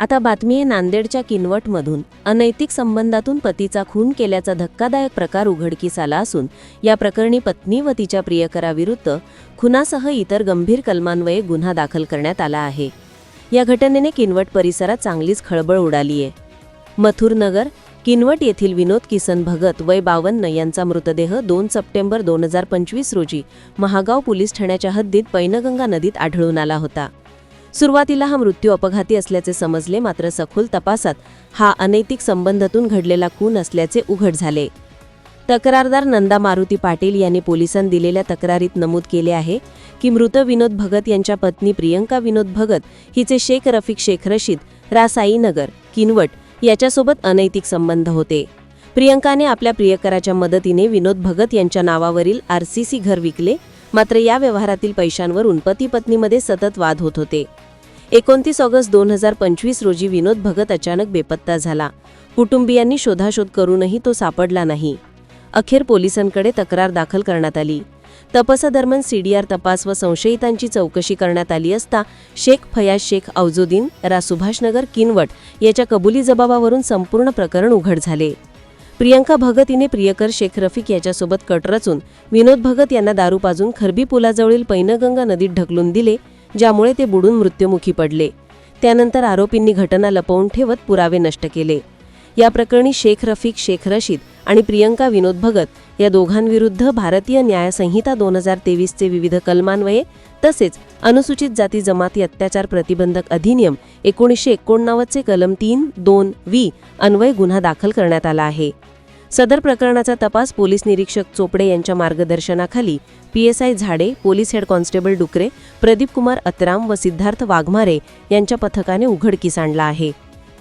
आता बातमी आहे नांदेडच्या किनवटमधून. अनैतिक संबंधातून पतीचा खून केल्याचा धक्कादायक प्रकार उघडकीस आला असून या प्रकरणी पत्नी व तिच्या प्रियकराविरुद्ध खुनासह इतर गंभीर कलमान्वये गुन्हा दाखल करण्यात आला आहे. या घटनेने किनवट परिसरात चांगलीच खळबळ उडाली आहे. मथुरनगर किनवट येथील विनोद किसन भगत वय बावन्न यांचा मृतदेह दोन सप्टेंबर दोन हजार पंचवीस रोजी महागाव पोलीस ठाण्याच्या हद्दीत पैनगंगा नदीत आढळून आला होता. सुरुवातीला हा मृत्यू अपघाती असल्याचे समजले मात्र सखोल तपासात हा अनैतिक संबंधातून घडलेला खून असल्याचे उघड झाले. तक्रारदार नंदा मारुती पाटील यांनी पोलिसांनी दिलेल्या तक्रारीत नमूद केले आहे की मृत विनोद भगत यांच्या पत्नी प्रियंका विनोद भगत हिचे शेख रफिक शेख रशीद रासाईनगर किनवट याच्यासोबत अनैतिक संबंध होते. प्रियंकाने आपल्या प्रियकराच्या मदतीने विनोद भगत यांच्या नावावरील आरसीसी घर विकले मात्र या व्यवहारातील पैशांवरून पती पत्नीमध्ये सतत वाद होत होते. एकोणतीस ऑगस्ट दोन हजार पंचवीस रोजी विनोद भगत अचानक बेपत्ता झाला. कुटुंबियांनी शोधाशोध करूनही तो सापडला नाही. अखेर पोलिसांकडे तक्रार दाखल करण्यात आली. तपासादरम्यान सीडीआर तपास व संशयितांची चौकशी करण्यात आली असता शेख फयाज शेख औजुद्दीन रा सुभाषनगर किनवट याच्या कबुली जबाबावरून संपूर्ण प्रकरण उघड झाले. प्रियंका भगत हिने प्रियकर शेख रफिक याच्यासोबत कट रचून विनोद भगत यांना दारू पाजून खरबी पुलाजवळील पैनगंगा नदीत ढकलून दिले ज्यामुळे ते बुडून मृत्युमुखी पडले. त्यानंतर आरोपींनी घटना लपवून ठेवत पुरावे नष्ट केले. या प्रकरणी शेख रफिक शेख रशीद आणि प्रियंका विनोद भगत या दोघांविरुद्ध भारतीय न्यायसंहिता दोन हजार तेवीसचे विविध कलमान्वये तसेच अनुसूचित जाती जमाती अत्याचार प्रतिबंधक अधिनियम एकोणीसशे एकोणनव्वदचे कलम तीन दोन वी अन्वय गुन्हा दाखल करण्यात आला आहे. सदर प्रकरणाचा तपास पोलीस निरीक्षक चोपडे यांच्या मार्गदर्शनाखाली PSI Zade police head constable Dukare Pradeep Kumar Atram व सिद्धार्थ वाघमारे यांच्या पथकाने उघडकीस आणला आहे.